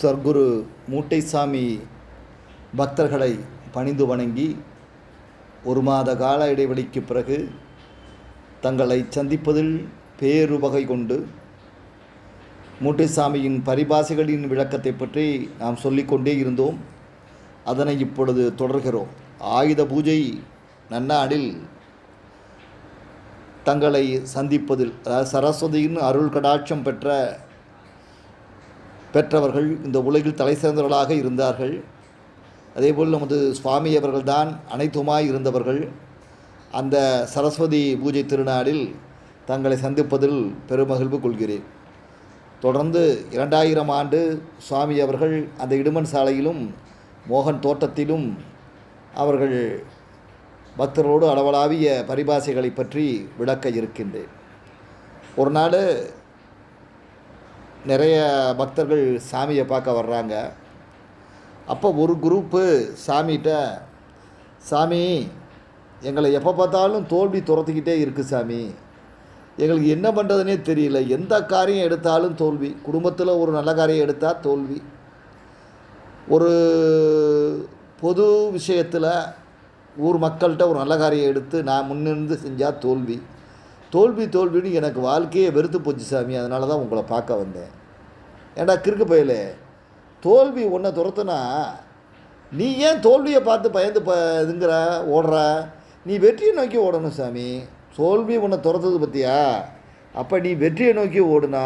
சர்க்குரு மூட்டைசாமி பக்தர்களை பணிந்து வணங்கி ஒரு மாத கால இடைவெளிக்கு பிறகு தங்களை சந்திப்பதில் பேருவகை கொண்டு மூட்டைசாமியின் பரிபாசைகளின் விளக்கத்தை பற்றி நாம் சொல்லிக்கொண்டே இருந்தோம். அதனை இப்பொழுது தொடர்கிறோம். ஆயுத பூஜை நன்னாளில் தங்களை சந்திப்பதில் அதாவது சரஸ்வதியின் அருள் கடாட்சம் பெற்ற பெற்றவர்கள் இந்த உலகில் தலை சிறந்தவர்களாக இருந்தார்கள். அதேபோல் நமது சுவாமி அவர்கள்தான் அனைத்துமாய் இருந்தவர்கள். அந்த சரஸ்வதி பூஜை திருநாளில் தங்களை சந்திப்பதில் பெருமகிழ்வு கொள்கிறேன். தொடர்ந்து இரண்டாயிரம் ஆண்டு சுவாமி அவர்கள் அந்த இடுமன் சாலையிலும் மோகன் தோட்டத்திலும் அவர்கள் பக்தர்களோடு அளவலாவிய பரிபாசைகளை பற்றி விளக்க இருக்கின்றேன். ஒரு நாள் நிறைய பக்தர்கள் சாமியை பார்க்க வர்றாங்க. அப்போ ஒரு குரூப்பு சாமிகிட்ட சாமி எங்களை எப்போ பார்த்தாலும் தோல்வி துரத்திக்கிட்டே இருக்குது சாமி. எங்களுக்கு என்ன பண்ணுறதுனே தெரியல. எந்த காரியம் எடுத்தாலும் தோல்வி. குடும்பத்தில் ஒரு நல்ல காரியம் எடுத்தால் தோல்வி. ஒரு பொது விஷயத்தில் ஊர் மக்கள்கிட்ட ஒரு நல்ல காரியம் எடுத்து நான் முன்னிருந்து செஞ்சால் தோல்வி. தோல்வி தோல்வின்னு எனக்கு வாழ்க்கையே வெறுத்து போச்சு சாமி. அதனால தான் உங்களை பார்க்க வந்தேன். ஏண்டா கிறுக்கு பயலே? தோல்வி ஒன்றை துரத்துனா நீ ஏன் தோல்வியை பார்த்து பயந்து ப இதுங்கிற ஓடுற? நீ வெற்றியை நோக்கி ஓடணும் சாமி. தோல்வி உன்னை துரத்துது பற்றியா அப்போ நீ வெற்றியை நோக்கி ஓடுனா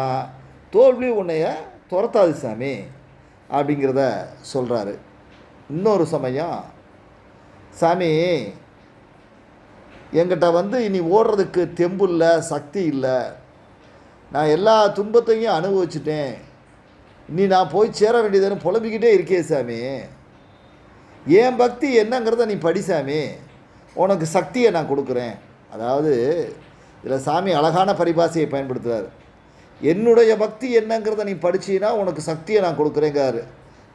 தோல்வி உன்னைய துரத்தாது சாமி அப்படிங்கிறத சொல்கிறாரு இன்னொரு சமயம் சாமி எங்கிட்ட வந்து இனி ஓடுறதுக்கு தெம்பு இல்லை சக்தி இல்லை. நான் எல்லா துன்பத்தையும் அனுபவிச்சிட்டேன். நீ நான் போய் சேர வேண்டியதுன்னு புலம்பிக்கிட்டே இருக்கே சாமி. என் பக்தி என்னங்கிறத நீ படி சாமி. உனக்கு சக்தியை நான் கொடுக்குறேன். அதாவது இதில் சாமி அழகான பரிபாசையை பயன்படுத்துகிறார் என்னுடைய பக்தி என்னங்கிறத நீ படிச்சீன்னா உனக்கு சக்தியை நான் கொடுக்குறேங்கிறாரு.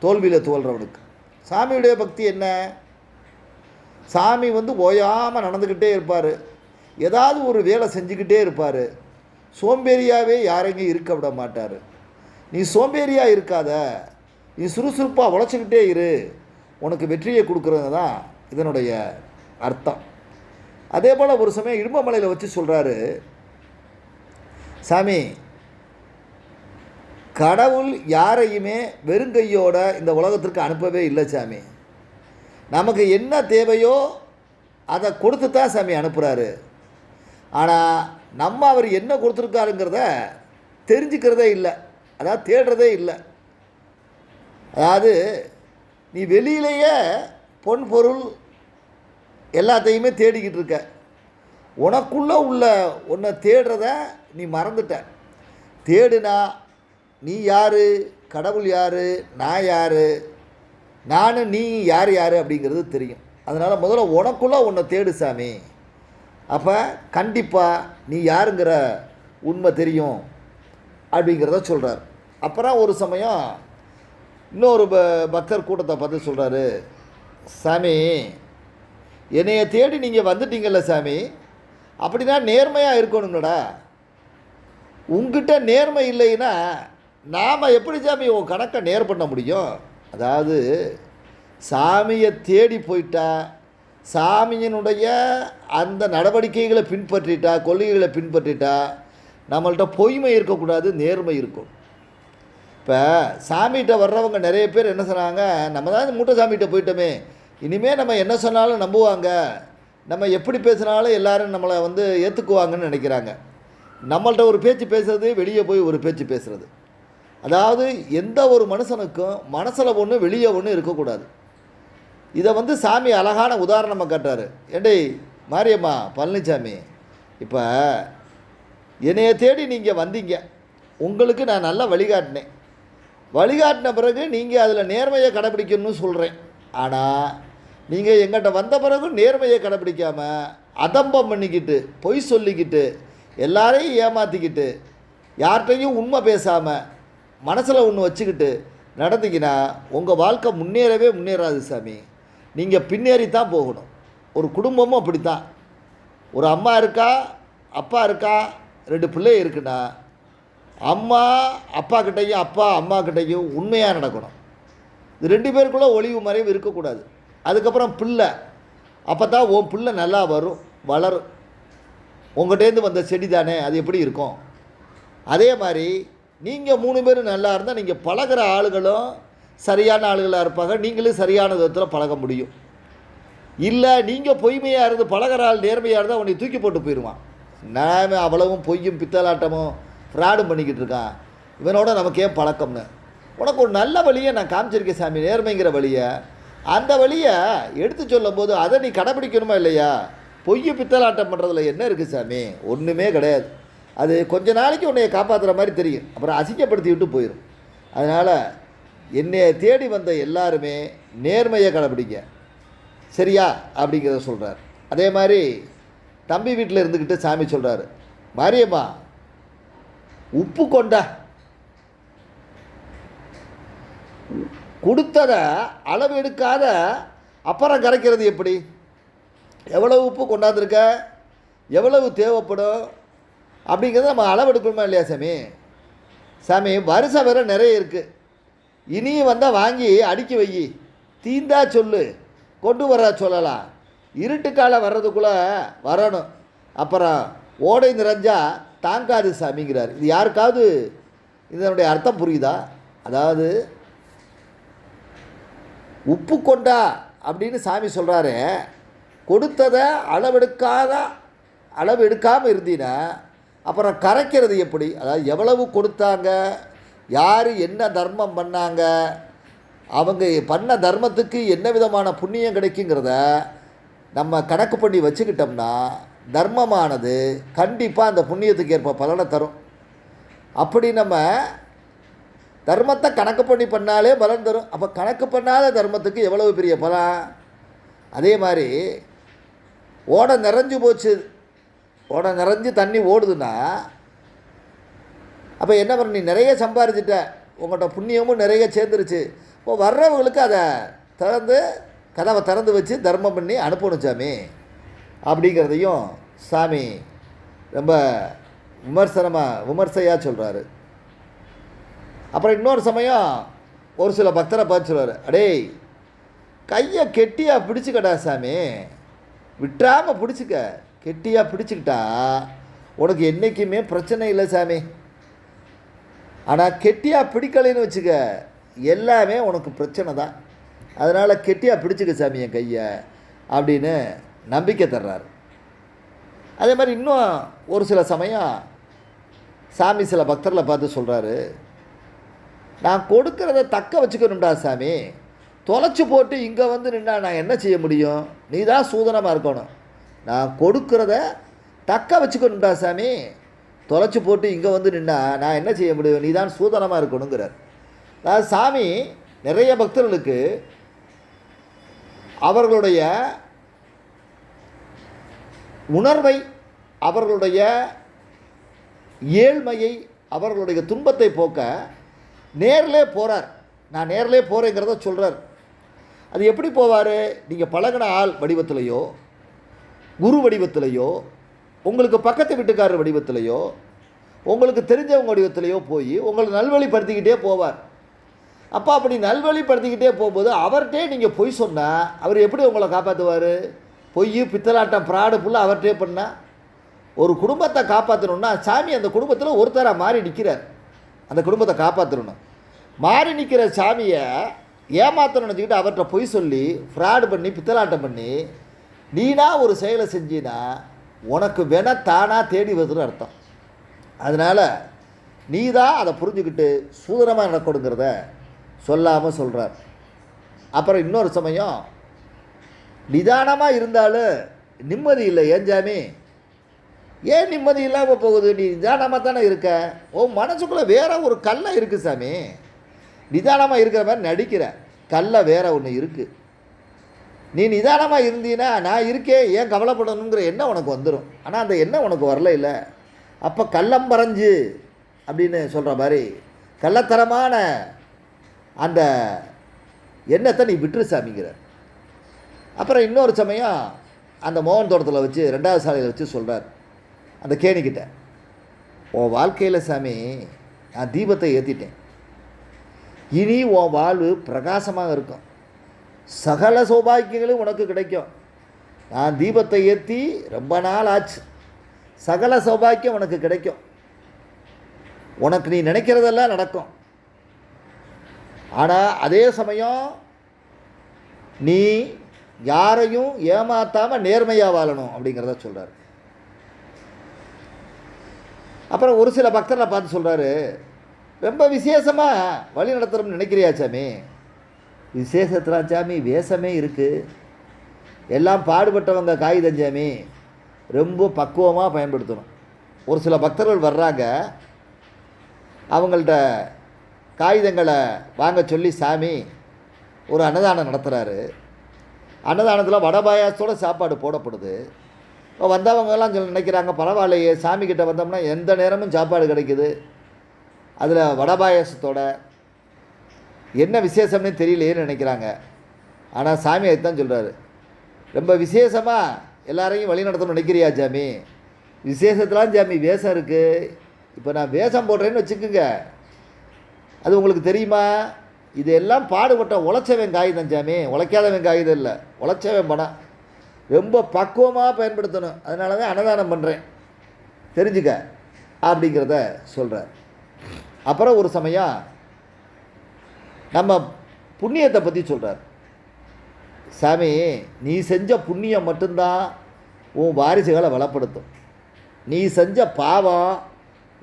தோல்வியில் தோல்றவனுக்கு. சாமியுடைய பக்தி என்ன? சாமி வந்து ஓயாமல் நடந்துக்கிட்டே இருப்பார். ஏதாவது ஒரு வேலை செஞ்சுக்கிட்டே இருப்பார். சோம்பேறியாகவே யாரையும் இருக்க விட மாட்டார். நீ சோம்பேறியாக இருக்காத. நீ சுறுசுறுப்பாக உழைச்சிக்கிட்டே இரு. உனக்கு வெற்றியை கொடுக்குறது தான் இதனுடைய அர்த்தம். அதே போல் ஒரு சமயம் இடும்பமலையில் வச்சு சொல்கிறாரு சாமி கடவுள் யாரையுமே வெறுங்கையோட இந்த உலகத்திற்கு அனுப்பவே இல்லை சாமி. நமக்கு என்ன தேவையோ அதை கொடுத்து தான் சாமி அனுப்புகிறாரு ஆனால் நம்ம அவர் என்ன கொடுத்துருக்காருங்கிறத தெரிஞ்சுக்கிறதே இல்லை. அதாவது தேடுறதே இல்லை. அதாவது நீ வெளியிலேயே பொன் பொருள் எல்லாத்தையுமே தேடிக்கிட்டு இருக்க. உனக்குள்ளே உள்ள உன்னை தேடுறத நீ மறந்துட்ட. தேடுனா நீ யார் கடவுள் யார் நான் யார் நான் நீ யார் யார் அப்படிங்கிறது தெரியும். அதனால் முதல்ல உனக்குள்ளே உன்னை தேடு சாமி. அப்போ கண்டிப்பாக நீ யாருங்கிற உண்மை தெரியும். அப்படிங்கிறத சொல்கிறார் அப்புறம் ஒரு சமயம் இன்னொரு ப பக்தர் கூட்டத்தை பார்த்து சொல்கிறாரு சாமி என்னைய தேடி நீங்கள் வந்துட்டீங்கல்ல சாமி அப்படின்னா நேர்மையாக இருக்கணுங்களடா உங்ககிட்ட நேர்மை இல்லைன்னா நாம் எப்படி சாமி உன் கணக்கை நேர் பண்ண முடியும்? அதாவது சாமியை தேடி போயிட்டா சாமியினுடைய அந்த நடவடிக்கைகளை பின்பற்றிட்டா கொள்கைகளை பின்பற்றிட்டா நம்மள்கிட்ட பொய்மை இருக்கக்கூடாது நேர்மை இருக்கும். இப்போ சாமிகிட்ட வர்றவங்க நிறைய பேர் என்ன சொன்னாங்க நம்ம தான் இந்த மூட்டை சாமிகிட்ட போயிட்டோமே. இனிமேல் நம்ம என்ன சொன்னாலும் நம்புவாங்க. நம்ம எப்படி பேசினாலும் எல்லாரும் நம்மளை வந்து ஏற்றுக்குவாங்கன்னு நினைக்கிறாங்க. நம்மள்கிட்ட ஒரு பேச்சு பேசுறது வெளியே போய் ஒரு பேச்சு பேசுகிறது அதாவது எந்த ஒரு மனுஷனுக்கும் மனசில் ஒன்று வெளியே ஒன்று இருக்கக்கூடாது. இதை வந்து சாமி அழகான உதாரணமாக காட்டுறாரு. ஏண்டே மாரியம்மா பழனிசாமி இப்போ என்னைய தேடி நீங்கள் வந்தீங்க. உங்களுக்கு நான் நல்லா வழிகாட்டினேன். வழிகாட்டின பிறகு நீங்கள் அதில் நேர்மையை கடைப்பிடிக்கணும்னு சொல்கிறேன் ஆனால் நீங்கள் எங்கிட்ட வந்த பிறகு நேர்மையை கடைப்பிடிக்காமல் அதம்பம் பண்ணிக்கிட்டு பொய் சொல்லிக்கிட்டு எல்லாரையும் ஏமாற்றிக்கிட்டு யார்கிட்டையும் உண்மை பேசாமல் மனசில் ஒன்று வச்சுக்கிட்டு நடந்தீங்கன்னா உங்கள் வாழ்க்கை முன்னேறவே முன்னேறாது சாமி. நீங்கள் பின்னேறி தான் போகணும். ஒரு குடும்பமும் அப்படி தான் ஒரு அம்மா இருக்கா அப்பா இருக்கா ரெண்டு பிள்ளை இருக்குன்னா அம்மா அப்பா கிட்டேயும் அப்பா அம்மா கிட்டேயும் உண்மையாக நடக்கணும். இது ரெண்டு பேருக்குள்ளே ஒளிவு மறைவு இருக்கக்கூடாது. அதுக்கப்புறம் பிள்ளை. அப்போ தான் உன் பிள்ளை நல்லா வரும் வளரும். உங்கள்கிட்டேருந்து வந்த செடி தானே அது எப்படி இருக்கும்? அதே மாதிரி நீங்கள் மூணு பேரும் நல்லா இருந்தால் நீங்கள் பழகுற ஆளுகளும் சரியான ஆளுகளாக இருப்பாங்க. நீங்களும் சரியான விதத்தில் பழக முடியும். இல்லை நீங்கள் பொய்மையாக இருந்து பழகுற ஆள் நேர்மையாக இருந்தால் உன்னை தூக்கி போட்டு போயிடுவான் நான் அவ்வளவும் பொய்யும் பித்தலாட்டமும் ஃப்ராடும் பண்ணிக்கிட்டு இருக்கான். இவனோட நமக்கு ஏன் பழக்கம்னு? உனக்கு ஒரு நல்ல வழியை நான் காமிச்சிருக்கேன் சாமி நேர்மைங்கிற வழியை. அந்த வழியை எடுத்து சொல்லும்போது அதை நீ கடைப்பிடிக்கணுமா இல்லையா? பொய்ய பித்தலாட்டம் பண்ணுறதுல என்ன இருக்குது சாமி? ஒன்றுமே கிடையாது. அது கொஞ்ச நாளைக்கு உன்னைய காப்பாற்றுற மாதிரி தெரியும். அப்புறம் அசிங்கப்படுத்தி விட்டு போயிடும் அதனால் என்னை தேடி வந்த எல்லாருமே நேர்மையை கடைப்பிடிங்க சரியா? அப்படிங்கிறத சொல்கிறார் அதே மாதிரி தம்பி வீட்டில் இருந்துக்கிட்டு சாமி சொல்கிறாரு மாரியம்மா உப்பு கொண்டா கொடுத்ததை அளவு எடுக்காத அப்புறம் கரைக்கிறது எப்படி? எவ்வளவு உப்பு கொண்டாந்துருக்க? எவ்வளவு தேவைப்படும்? அப்படிங்கிறத நம்ம அளவு எடுக்கணுமா இல்லையா சாமி? சாமி வருஷம் வேற நிறைய இருக்குது இனியும் வந்தால் வாங்கி அடுக்கி வை. தீந்தா சொல்லு. கொண்டு வர சொல்லலாம். இருட்டுக்கால வர்றதுக்குள்ளே வரணும். அப்புறம் ஓடை நிறைஞ்சா தாங்காது சாமிங்கிறார். இது யாருக்காவது இதனுடைய அர்த்தம் புரியுதா? அதாவது உப்பு கொண்டா அப்படின்னு சாமி சொல்கிறாரு கொடுத்ததை அளவெடுக்காத அளவு எடுக்காமல் இருந்தீன்னா அப்புறம் கரைக்கிறது எப்படி? அதாவது எவ்வளவு கொடுத்தாங்க? யார் என்ன தர்மம் பண்ணாங்க? அவங்க பண்ண தர்மத்துக்கு என்ன விதமான புண்ணியம் கிடைக்குங்கிறத நம்ம கணக்கு பண்ணி வச்சுக்கிட்டோம்னா தர்மமானது கண்டிப்பாக அந்த புண்ணியத்துக்கு ஏற்ப பலனை தரும். அப்படி நம்ம தர்மத்தை கணக்கு பண்ணி பண்ணாலே பலன் தரும். அப்போ கணக்கு பண்ணாத தர்மத்துக்கு எவ்வளவு பெரிய பலன்? அதே மாதிரி ஓடை நிறைஞ்சு போச்சு. ஓடை நிறைஞ்சு தண்ணி ஓடுதுன்னா அப்போ என்ன பண்ண நீ நிறைய சம்பாரிச்சிட்ட. உங்கள்கிட்ட புண்ணியமும் நிறைய சேர்ந்துருச்சு. இப்போ வர்றவங்களுக்கு அதை திறந்து கதவை திறந்து வச்சு தர்மம் பண்ணி அனுப்பணும் சாமி. அப்படிங்கிறதையும் சாமி ரொம்ப விமர்சனமாக விமர்சையாக சொல்கிறாரு அப்புறம் இன்னொரு சமயம் ஒரு சில பக்தரை பார்த்து சொல்லுவார் அடேய் கையை கெட்டியாக பிடிச்சிக்கடா சாமி. விட்டுறாமல் பிடிச்சிக்க. கெட்டியாக பிடிச்சிக்கிட்டா உனக்கு என்றைக்குமே பிரச்சனை இல்லை சாமி. ஆனால் கெட்டியாக பிடிக்கலைன்னு வச்சுக்க எல்லாமே உனக்கு பிரச்சனை தான். அதனால் கெட்டியாக பிடிச்சிக்க சாமி என் கையை அப்படின்னு நம்பிக்கை தர்றாரு. அதே மாதிரி இன்னும் ஒரு சில சமயம் சாமி சில பக்தர்களை பார்த்து சொல்கிறாரு நான் கொடுக்கறத தக்க வச்சுக்கணும்டா சாமி. தொலைச்சி போட்டு இங்கே வந்து நின்னா நான் என்ன செய்ய முடியும்? நீ தான் சூதனமாக இருக்கணும். நான் கொடுக்கறத தக்க வச்சுக்கணும்டா சாமி. தொலைச்சி போட்டு இங்கே வந்து நின்னா நான் என்ன செய்ய முடியும்? நீ தான் சூதனமாக இருக்கணுங்கிறார். அதாவது சாமி நிறைய பக்தர்களுக்கு அவர்களுடைய உணர்வை அவர்களுடைய ஏழ்மையை அவர்களுடைய துன்பத்தை போக்க நேரிலே போகிறார் நான் நேரிலே போகிறேங்கிறத சொல்கிறார் அது எப்படி போவார்? நீங்கள் பழகின ஆள் வடிவத்திலையோ குரு வடிவத்திலையோ உங்களுக்கு பக்கத்து வீட்டுக்காரர் வடிவத்திலையோ உங்களுக்கு தெரிஞ்சவங்க வடிவத்திலையோ போய் உங்களை நல்வழிப்படுத்திக்கிட்டே போவார். அப்போ அப்படி நல்வழிப்படுத்திக்கிட்டே போகும்போது அவர்கிட்டே நீங்கள் பொய் சொன்னால் அவர் எப்படி உங்களை காப்பாற்றுவார் பொய் பித்தலாட்டம் ஃப்ராடு ஃபுல்லாக அவர்கிட்டே பண்ணால் ஒரு குடும்பத்தை காப்பாற்றணுன்னா சாமி அந்த குடும்பத்தில் ஒருத்தராக மாறி நிற்கிறார் அந்த குடும்பத்தை காப்பாற்றணும் மாறி நிற்கிற சாமியை ஏமாத்தணும்னு நினச்சிக்கிட்டு அவர்கிட்ட பொய் சொல்லி ஃப்ராடு பண்ணி பித்தலாட்டம் பண்ணி நீனா ஒரு செயலை செஞ்சினா உனக்கு வென தானாக தேடி வருதுன்னு அர்த்தம். அதனால் நீ தான் அதை புரிஞ்சுக்கிட்டு சூதனமாக நடக்கணுங்கிறத சொல்லாமல் சொல்கிறார் அப்புறம் இன்னொரு சமயம் நிதானமாக இருந்தாலும் நிம்மதி இல்லை ஏன் சாமி ஏன் நிம்மதி இல்லாமல் போகுது? நீ நிதானமாக தானே இருக்க? உன் மனசுக்குள்ளே வேற ஒரு கல்லை இருக்குது சாமி. நிதானமாக இருக்கிற மாதிரி நடிக்கிற கல்லை வேற ஒன்று இருக்குது நீ நிதானமாக இருந்தீன்னா நான் இருக்கேன் ஏன் கவலைப்படணுங்கிற எண்ணம் உனக்கு வந்துடும் ஆனால் அந்த எண்ணம் உனக்கு வரல இல்லை. அப்போ கள்ளம் பறஞ்சு அப்படின்னு சொல்கிற மாதிரி கள்ளத்தரமான அந்த எண்ணத்தை நீ விட்டுரு சாமிங்கிற. அப்புறம் இன்னொரு சமயம் அந்த மோகன் தோட்டத்தில் வச்சு ரெண்டாவது சாலையில் வச்சு சொல்கிறார் அந்த கேணிக்கிட்ட உன் வாழ்க்கையில் சாமி நான் தீபத்தை ஏற்றிட்டேன் இனி உன் வாழ்வு பிரகாசமாக இருக்கும். சகல சௌபாக்கியங்களும் உனக்கு கிடைக்கும். நான் தீபத்தை ஏற்றி ரொம்ப நாள் ஆச்சு. சகல சௌபாக்கியம் உனக்கு கிடைக்கும். உனக்கு நீ நினைக்கிறதெல்லாம் நடக்கும். ஆனால் அதே சமயம் நீ யாரையும் ஏமாத்தாமல் நேர்மையாக வாழணும் அப்படிங்கிறத சொல்கிறார் அப்புறம் ஒரு சில பக்தரை பார்த்து சொல்கிறாரு ரொம்ப விசேஷமாக வழி நடத்துகிறோம்னு நினைக்கிறியா சாமி? விசேஷத்தில் சாமி வேஷமே இருக்குது எல்லாம் பாடுபட்டவங்க காகிதம் சாமி. ரொம்ப பக்குவமாக பயன்படுத்தணும். ஒரு சில பக்தர்கள் வர்றாங்க. அவங்கள்ட்ட காகிதங்களை வாங்க சொல்லி சாமி ஒரு அன்னதானம் நடத்துகிறாரு அன்னதானத்தில் வடை பாயாசத்தோட சாப்பாடு போடப்படுது. இப்போ வந்தவங்கெல்லாம் சொல்லி நினைக்கிறாங்க பரவாயில்லையே சாமி வந்தோம்னா எந்த நேரமும் சாப்பாடு கிடைக்குது. அதில் வடை பாயாசத்தோட என்ன விசேஷம்னு தெரியலையேன்னு நினைக்கிறாங்க. ஆனால் சாமி அதுதான் சொல்கிறாரு ரொம்ப விசேஷமாக எல்லாரையும் வழி நடத்தணும்னு நினைக்கிறியா சாமி விசேஷத்துலாம் சாமி வேஷம் இருக்குது இப்போ நான் வேஷம் போடுறேன்னு வச்சுக்கோங்க. அது உங்களுக்கு தெரியுமா? இது எல்லாம் பாடுபட்ட உழைச்சவன் காகிதம் சாமி. உழைக்காதவன் காகிதம் இல்லை. உழைச்சவன் பணம். ரொம்ப பக்குவமாக பயன்படுத்தணும். அதனால தான் அன்னதானம் பண்ணுறேன் தெரிஞ்சுக்க அப்படிங்கிறத சொல்கிறார் அப்புறம் ஒரு சமயம் நம்ம புண்ணியத்தை பற்றி சொல்கிறார் சாமி நீ செஞ்ச புண்ணியம் மட்டும்தான் உன் வாரிசுகளை வளப்படுத்தும். நீ செஞ்ச பாவம்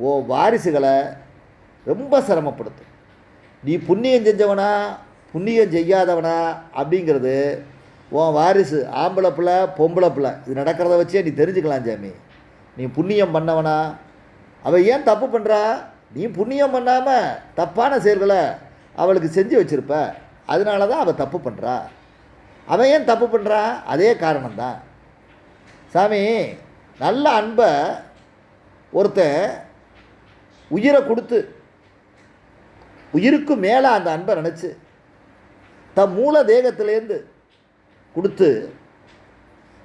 உன் வாரிசுகளை ரொம்ப சிரமப்படுத்தும். நீ புண்ணியம் செஞ்சவனா புண்ணியம் செய்யாதவனா அப்படிங்கிறது உன் வாரிசு ஆம்பளை பிள்ளை பொம்பளை பிள்ளை. இது நடக்கிறத வச்சே நீ தெரிஞ்சுக்கலாம் சாமி. நீ புண்ணியம் பண்ணவனா. அவள் ஏன் தப்பு பண்ணுறா நீ புண்ணியம் பண்ணாமல் தப்பான செயல்களை அவளுக்கு செஞ்சு வச்சிருப்ப. அதனால தான் அவள் தப்பு பண்ணுறா அவன் ஏன் தப்பு பண்ணுறா அதே காரணம்தான். சாமி நல்ல அன்பை ஒருத்தன் உயிரை கொடுத்து உயிருக்கு மேலே அந்த அன்பை நினச்சி தன் மூல தேகத்திலேருந்து கொடுத்து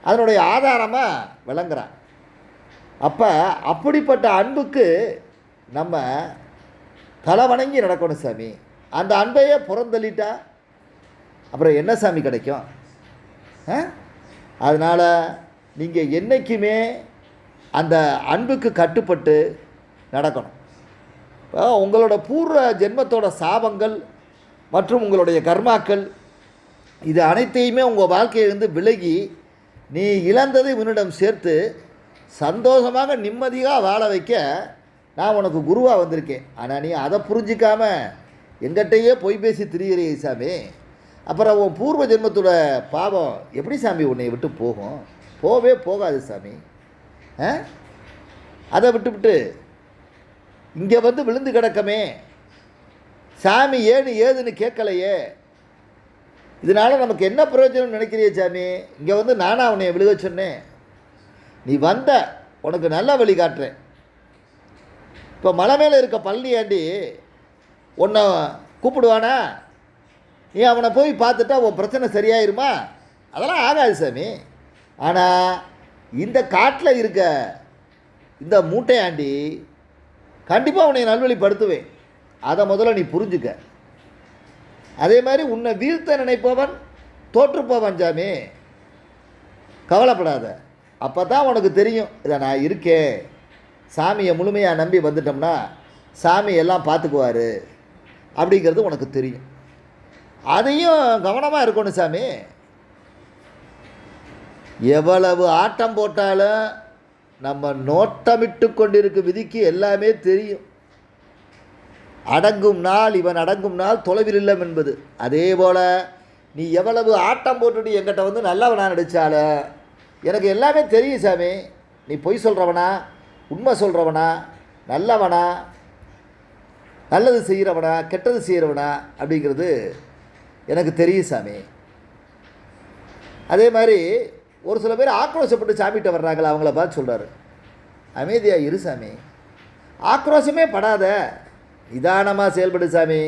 அதனுடைய ஆதாரமாக விளங்குறான். அப்போ அப்படிப்பட்ட அன்புக்கு நம்ம தலை வணங்கி நடக்கணும் சாமி. அந்த அன்பையே புறந்தள்ளிட்டா அப்புறம் என்ன சாமி கிடைக்கும்? ஆ? அதனால் நீங்கள் என்றைக்குமே அந்த அன்புக்கு கட்டுப்பட்டு நடக்கணும். உங்களோட பூர்வ ஜென்மத்தோட சாபங்கள் மற்றும் உங்களுடைய கர்மாக்கள் இது அனைத்தையுமே உங்கள் வாழ்க்கையிலிருந்து விலகி நீ இழந்ததை உன்னிடம் சேர்த்து சந்தோஷமாக நிம்மதியாக வாழ வைக்க நான் உனக்கு குருவாக வந்திருக்கேன். ஆனால் நீ அதை புரிஞ்சிக்காம எங்கிட்டயே பொய் பேசி திரியிறியே சாமி. அப்புறம் உன் பூர்வ ஜென்மத்தோட பாவம் எப்படி சாமி உன்னை விட்டு போகும்? போவே போகாது சாமி. ஆ? அதை விட்டுவிட்டு இங்கே வந்து விழுந்து கிடக்கமே. சாமி ஏன்னு ஏதுன்னு கேட்கலையே. இதனால் நமக்கு என்ன பிரயோஜனம் நினைக்கிறிய சாமி? இங்கே வந்து நானாக உன்னை விழுக சொன்னேன். நீ வந்த உனக்கு நல்ல வழி காட்டுறேன். இப்போ மலை மேலே இருக்க பழனியாண்டி உன்னை கூப்பிடுவானா? நீ அவனை போய் பார்த்துட்டா உன் பிரச்சனை சரியாயிருமா? அதெல்லாம் ஆகாது சாமி. ஆனால் இந்த காட்டில் இருக்க இந்த மூட்டையாண்டி கண்டிப்பாக உன்னை நல்வழிப்படுத்துவேன். அதை முதல்ல நீ புரிஞ்சுக்க. அதே மாதிரி உன்னை வீழ்த்த நினைப்பவன் தோற்றுப்பவன் சாமி கவலைப்படாத. அப்போ தான் உனக்கு தெரியும். இதை நான் இருக்கேன். சாமியை முழுமையாக நம்பி வந்துட்டோம்னா சாமி எல்லாம் பார்த்துக்குவார். அப்படிங்கிறது உனக்கு தெரியும். அதையும் கவனமாக இருக்கணும் சாமி. எவ்வளவு ஆட்டம் போட்டாலும் நம்ம நோட்டமிட்டு கொண்டிருக்கும் விதிக்கு எல்லாமே தெரியும். அடங்கும் நாள் இவன் அடங்கும் நாள் தொலைவில் இல்லம் என்பது. அதே போல் நீ எவ்வளவு ஆட்டம் போட்டுட்டு எங்கிட்ட வந்து நல்லவனா நடித்தால எனக்கு எல்லாமே தெரியும் சாமி. நீ பொய் சொல்கிறவனா உண்மை சொல்கிறவனா நல்லவனா? நல்லது செய்கிறவனா கெட்டது செய்கிறவனா அப்படிங்கிறது எனக்கு தெரியும் சாமி. அதே மாதிரி ஒரு சில பேர் ஆக்ரோஷப்பட்டு சாமிகிட்ட வர்றாங்களா அவங்கள பார்த்து சொல்கிறாரு அமைதியாக இரு சாமி. ஆக்ரோஷமே படாத. நிதானமாக செயல்படு சாமி.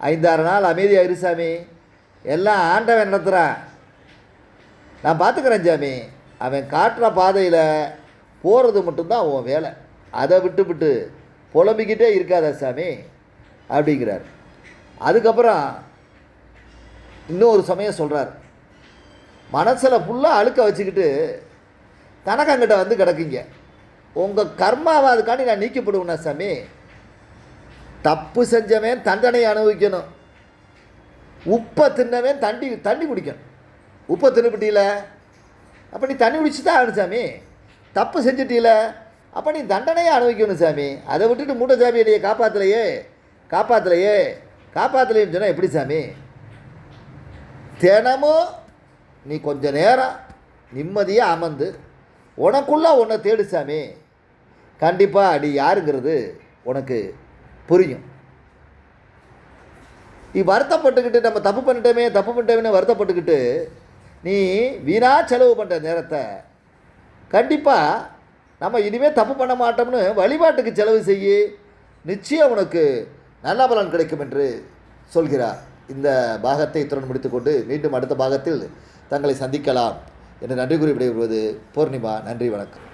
ஐந்தாறு நாள் அமைதியாக இரு சாமி. எல்லாம் ஆண்டவன் நடத்துகிறான் நான் பார்த்துக்கிறேன் சாமி. அவன் காட்டுற பாதையில் போகிறது மட்டும்தான் உன் வேலை. அதை விட்டு விட்டு புலம்பிக்கிட்டே இருக்காத சாமி அப்படிங்கிறார். அதுக்கப்புறம் இன்னொரு சமயம் சொல்கிறார் மனசில் ஃபுல்லாக அழுக்க வச்சுக்கிட்டு தனக்கங்கிட்ட வந்து கிடக்குங்க. உங்கள் கர்மாவை அதுக்காண்டி நான் நீக்கப்படுவேண்ணா சாமி? தப்பு செஞ்சவன் தண்டனையை அனுபவிக்கணும். உப்பை தின்னவன் தண்ணி தண்ணி குடிக்கணும். உப்பை தின்னுபிட்டீல அப்போ நீ தண்ணி குடிச்சு தான் ஆகணும் சாமி. தப்பு செஞ்சுட்டீல அப்போ நீ தண்டனையை அனுபவிக்கணும் சாமி. அதை விட்டுட்டு மூட்டை சாமி என்னைய காப்பாற்றலையே காப்பாற்றலையே காப்பாற்றலைன்னு சொன்னால் எப்படி சாமி? தினமும் நீ கொஞ்ச நேரம் நிம்மதியாக அமர்ந்து உனக்குள்ள உன்னை தேடு சாமி. கண்டிப்பாக அடி யாருங்கிறது உனக்கு புரியும். நீ வருத்தப்பட்டுக்கிட்டு நம்ம தப்பு பண்ணிட்டோமே தப்பு பண்ணிட்டோமே வருத்தப்பட்டுக்கிட்டு நீ வீணா செலவு பண்ணுற நேரத்தை கண்டிப்பாக நம்ம இனிமேல் தப்பு பண்ண மாட்டோம்னு வழிபாட்டுக்கு செலவு செய்யி நிச்சயம் உனக்கு நல்ல பலன் கிடைக்கும் என்று சொல்கிறார். இந்த பாகத்தை இத்துடன் முடித்துக்கொண்டு மீண்டும் அடுத்த பாகத்தில் தங்களை சந்திக்கலாம். என்று நன்றி குறிப்பிடுவது பூர்ணிமா. நன்றி வணக்கம்.